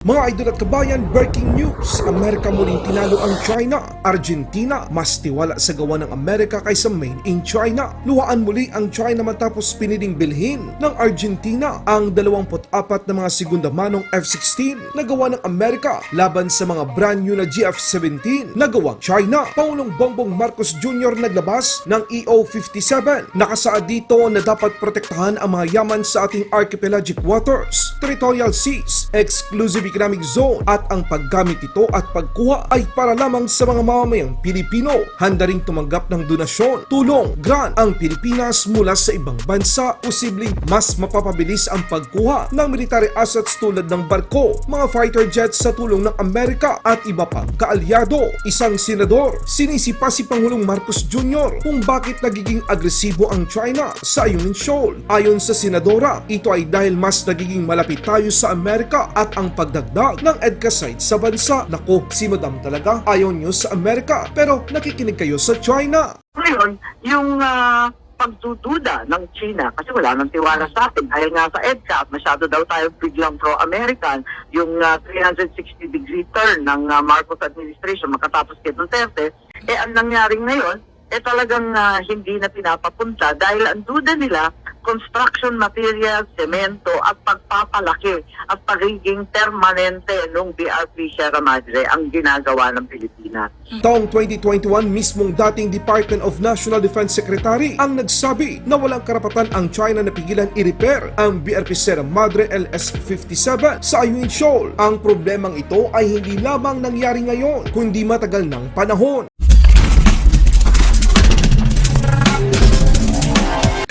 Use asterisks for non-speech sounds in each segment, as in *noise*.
Mga idol at kabayan, breaking news! Amerika muling tinalo ang China. Argentina, mas tiwala sa gawa ng Amerika kaysa made in China. Luhaan muli ang China matapos piniling bilhin ng Argentina ang 24 na mga segunda manong F-16 na gawa ng Amerika laban sa mga brand new na GF-17 na gawang China. Pangulong Bongbong Marcos Jr. naglabas ng EO-57. Nakasaad dito na dapat protektahan ang mga yaman sa ating archipelagic waters, territorial seas, exclusive economic zone at ang paggamit ito at pagkuha ay para lamang sa mga mamamayang Pilipino. Handa ring tumanggap ng donasyon, tulong, grant ang Pilipinas mula sa ibang bansa. Posibleng mas mapapabilis ang pagkuha ng military assets tulad ng barko, mga fighter jets sa tulong ng Amerika at iba pang kaalyado. Isang senador, sinisipa si Pangulong Marcos Jr. kung bakit nagiging agresibo ang China sa Ayungin Shoal. Ayon sa senadora, ito ay dahil mas nagiging malapit tayo sa Amerika at ang pagdagdag ng EDCA site sa bansa. Nako, si Madam talaga ayaw nyo sa Amerika pero nakikinig kayo sa China. Ngayon, yung ah, pagdududa ng China, kasi wala nang tiwala sa atin dahil nga sa EDCA at masyado daw tayo biglang pro-American, yung ah, 360-degree turn ng ah, Marcos administration makatapos kay Duterte, eh ang nangyari ngayon, eh talagang ah, hindi na pinapapunta dahil ang duda nila, construction material, semento at pagpapalaki at pagiging permanente ng BRP Sierra Madre ang ginagawa ng Pilipinas. Taong 2021, mismong dating Department of National Defense Secretary ang nagsabi na walang karapatan ang China na pigilan i-repair ang BRP Sierra Madre LS-57 sa Ayungin Shoal. Ang problemang ito ay hindi lamang nangyari ngayon, kundi matagal ng panahon.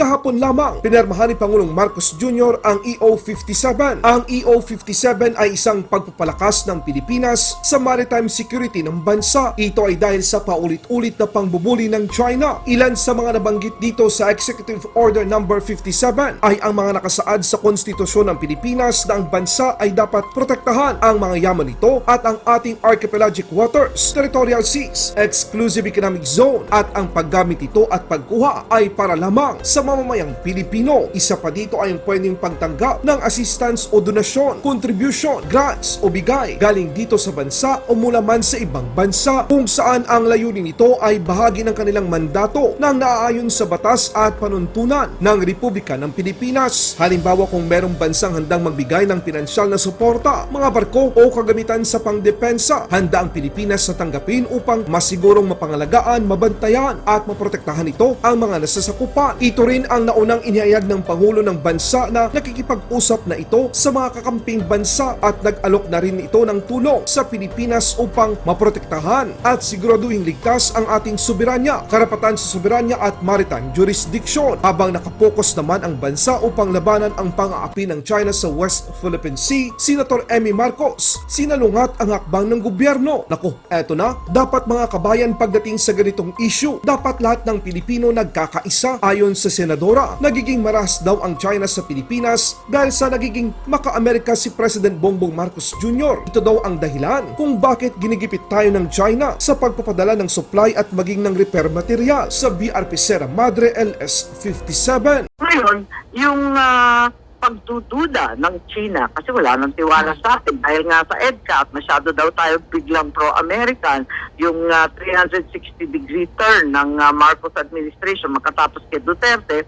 Kahapon lamang, pinirmahan ni Pangulong Marcos Jr. ang EO-57. Ang EO-57 ay isang pagpapalakas ng Pilipinas sa maritime security ng bansa. Ito ay dahil sa paulit-ulit na pangbubuli ng China. Ilan sa mga nabanggit dito sa Executive Order No. 57 ay ang mga nakasaad sa konstitusyon ng Pilipinas na ang bansa ay dapat protektahan ang mga yaman nito at ang ating archipelagic waters, territorial seas, exclusive economic zone at ang paggamit ito at pagkuha ay para lamang sa mamamayang Pilipino. Isa pa dito ay ang pwedeng pagtanggap ng assistance o donasyon, contribution, grants o bigay galing dito sa bansa o mula man sa ibang bansa kung saan ang layunin nito ay bahagi ng kanilang mandato na naaayon sa batas at panuntunan ng Republika ng Pilipinas. Halimbawa kung merong bansang handang magbigay ng pinansyal na suporta, mga barko o kagamitan sa pangdepensa, handa ang Pilipinas na tanggapin upang masigurong mapangalagaan, mabantayan at maprotektahan ito ang mga nasasakupan. Ito rin ang naunang inihayag ng Pangulo ng Bansa na nakikipag-usap na ito sa mga kakamping bansa at nag-alok na rin ito ng tulong sa Pilipinas upang maprotektahan at siguraduhing ligtas ang ating soberanya, karapatan sa soberanya at maritime jurisdiction. Habang nakapokus naman ang bansa upang labanan ang pang-aapi ng China sa West Philippine Sea, Senator Emmy Marcos, sinalungat ang hakbang ng gobyerno. Nako, eto na, dapat mga kabayan pagdating sa ganitong issue, dapat lahat ng Pilipino nagkakaisa. Ayon sa senadora. Nagiging maras daw ang China sa Pilipinas dahil sa nagiging maka-Amerika si President Bongbong Marcos Jr. Ito daw ang dahilan kung bakit ginigipit tayo ng China sa pagpapadala ng supply at maging ng repair material sa BRP Sierra Madre LS-57. Ngayon, yung ah, pagdududa ng China, kasi wala nang tiwala sa atin dahil nga sa EDCA at masyado daw tayo biglang pro-American, yung 360-degree turn ng ah, Marcos administration makatapos kay Duterte,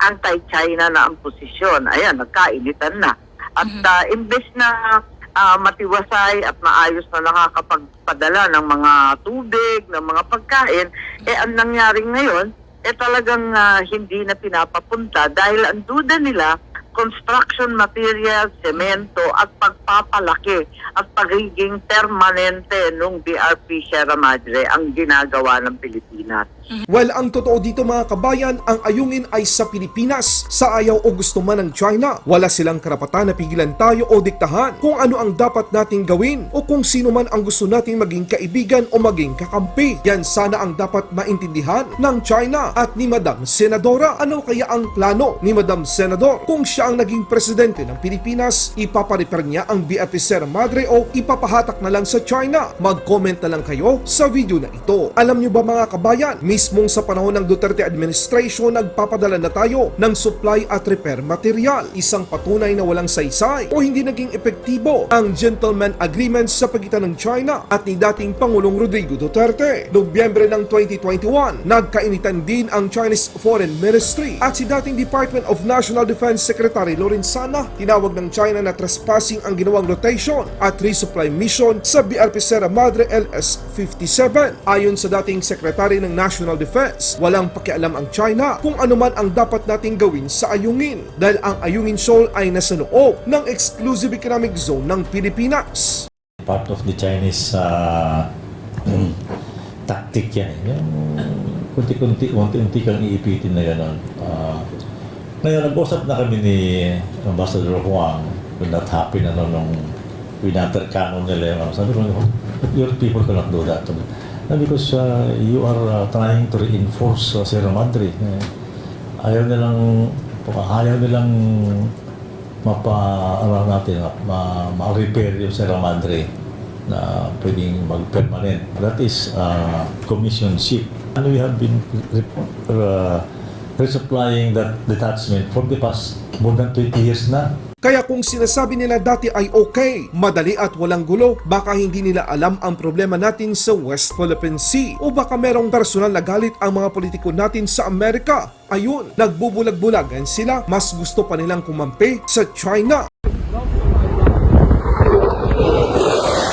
anti-China na ang posisyon. Ayan, nagkainitan na. At ah, imbes na ah, matiwasay at maayos na nakakapagpadala ng mga tubig, ng mga pagkain, eh ang nangyari ngayon, eh talagang ah, hindi na pinapapunta dahil ang duda nila, construction material, semento at pagpapalaki at pagiging permanente ng BRP Sierra Madre ang ginagawa ng Pilipinas. Well, ang totoo dito mga kabayan, ang ayungin ay sa Pilipinas. Sa ayaw o gusto man ng China, wala silang karapatan na pigilan tayo o diktahan kung ano ang dapat nating gawin o kung sino man ang gusto nating maging kaibigan o maging kakampi. Yan sana ang dapat maintindihan ng China at ni Madam Senadora. Ano kaya ang plano ni Madam Senador? Kung siya ang naging presidente ng Pilipinas, ipapariper niya ang BFP Sierra Madre o ipapahatak na lang sa China? Mag-comment na lang kayo sa video na ito. Alam nyo ba mga kabayan, mismong sa panahon ng Duterte administration nagpapadala na tayo ng supply at repair material. Isang patunay na walang saysay o hindi naging epektibo ang gentleman agreement sa pagitan ng China at ni dating Pangulong Rodrigo Duterte. Nobyembre ng 2021, nagkainitan din ang Chinese Foreign Ministry at si dating Department of National Defense Secretary Lorenzana tinawag ng China na trespassing ang ginawang rotation at resupply mission sa BRP Sierra Madre LS-57. Ayon sa dating Secretary ng National Defense, walang pakialam ang China kung ano man ang dapat nating gawin sa Ayungin dahil ang Ayungin Shoal ay nasa loob ng Exclusive Economic Zone ng Pilipinas. part of the Chinese uh, *clears throat* tactic yan. Yung kunti-kunti, unti-unti kang iipitin na gano'n. Uh, ngayon, nag-usap na kami ni Ambassador Huang when that happened, ano, nung winaterkano nila yung ano. Sabi ko, your people cannot do that. Sabi, "No, because uh, you are uh, trying to reinforce uh, Sierra Madre. Eh, ayaw nilang, ayaw nilang mapa ano natin ma, ma-repair yung Sierra Madre na pwedeng mag-permanent. That is uh, commission ship. And we have been re- uh, resupplying that detachment for the past more than 20 years na. Kaya kung sinasabi nila dati ay okay, madali at walang gulo, baka hindi nila alam ang problema natin sa West Philippine Sea o baka merong personal na galit ang mga politiko natin sa Amerika. Ayun, nagbubulag-bulagan sila, mas gusto pa nilang kumampi sa China.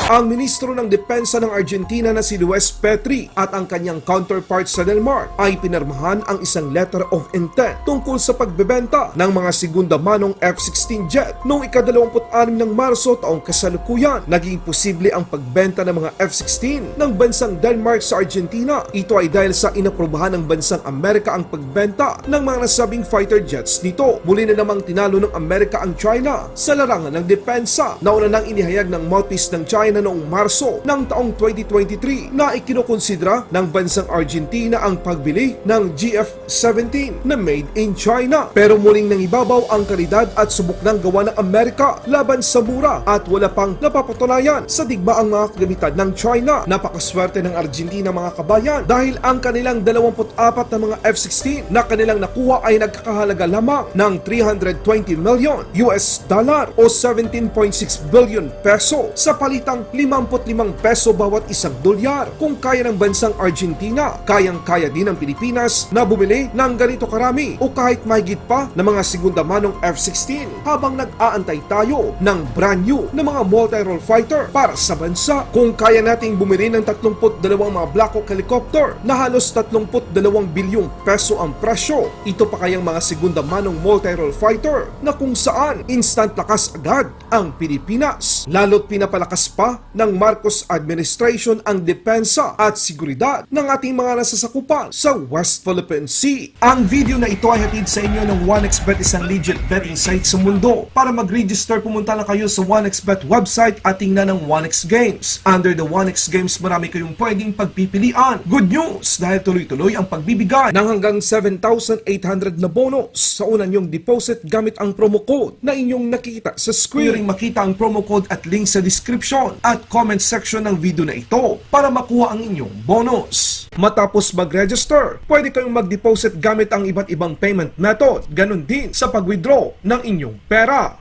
Ang ministro ng Depensa ng Argentina na si Luis Petri at ang kanyang counterpart sa Denmark ay pinarmahan ang isang letter of intent tungkol sa pagbebenta ng mga segunda manong F-16 jet noong ika-26 ng Marso taong kasalukuyan. Naging posible ang pagbenta ng mga F-16 ng bansang Denmark sa Argentina. Ito ay dahil sa inaprubahan ng bansang Amerika ang pagbenta ng mga nasabing fighter jets nito. Muli na namang tinalo ng Amerika ang China sa larangan ng depensa. Nauna nang inihayag ng mouthpiece ng China noong Marso ng taong 2023 na ikinukonsidera ng bansang Argentina ang pagbili ng GF-17 na made in China. Pero muling nangibabaw ang kalidad at subok ng gawa ng Amerika laban sa mura at wala pang napapatunayan sa digmaang mga kagamitan ng China. Napakaswerte ng Argentina mga kabayan dahil ang kanilang 24 na mga F-16 na kanilang nakuha ay nagkakahalaga lamang ng 320 million US dollar o 17.6 billion peso sa palitang 55 peso bawat isang dolyar. Kung kaya ng bansang Argentina, kayang-kaya din ng Pilipinas na bumili ng ganito karami o kahit mahigit pa ng mga segunda manong F-16 habang nag-aantay tayo ng brand new na mga multi-role fighter para sa bansa. Kung kaya nating bumili ng 32 mga Black Hawk helicopter na halos 32 bilyong peso ang presyo, ito pa kayang mga segunda manong multi-role fighter na kung saan instant lakas agad ang Pilipinas. Lalo't pinapalakas pa ng Marcos administration ang depensa at seguridad ng ating mga nasasakupan sa West Philippine Sea. Ang video na ito ay hatid sa inyo ng 1xBet isang legit betting site sa mundo. Para mag-register pumunta lang kayo sa 1xBet website at tingnan ng 1x Games. Under the 1x Games marami kayong pwedeng pagpipilian. Good news dahil tuloy-tuloy ang pagbibigay ng hanggang 7,800 na bonus sa unang yung deposit gamit ang promo code na inyong nakikita sa screen. Ring makita ang promo code at link sa description at comment section ng video na ito para makuha ang inyong bonus. Matapos mag-register, pwede kayong mag-deposit gamit ang iba't ibang payment method. Ganon din sa pag-withdraw ng inyong pera.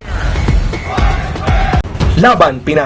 Laban Pinas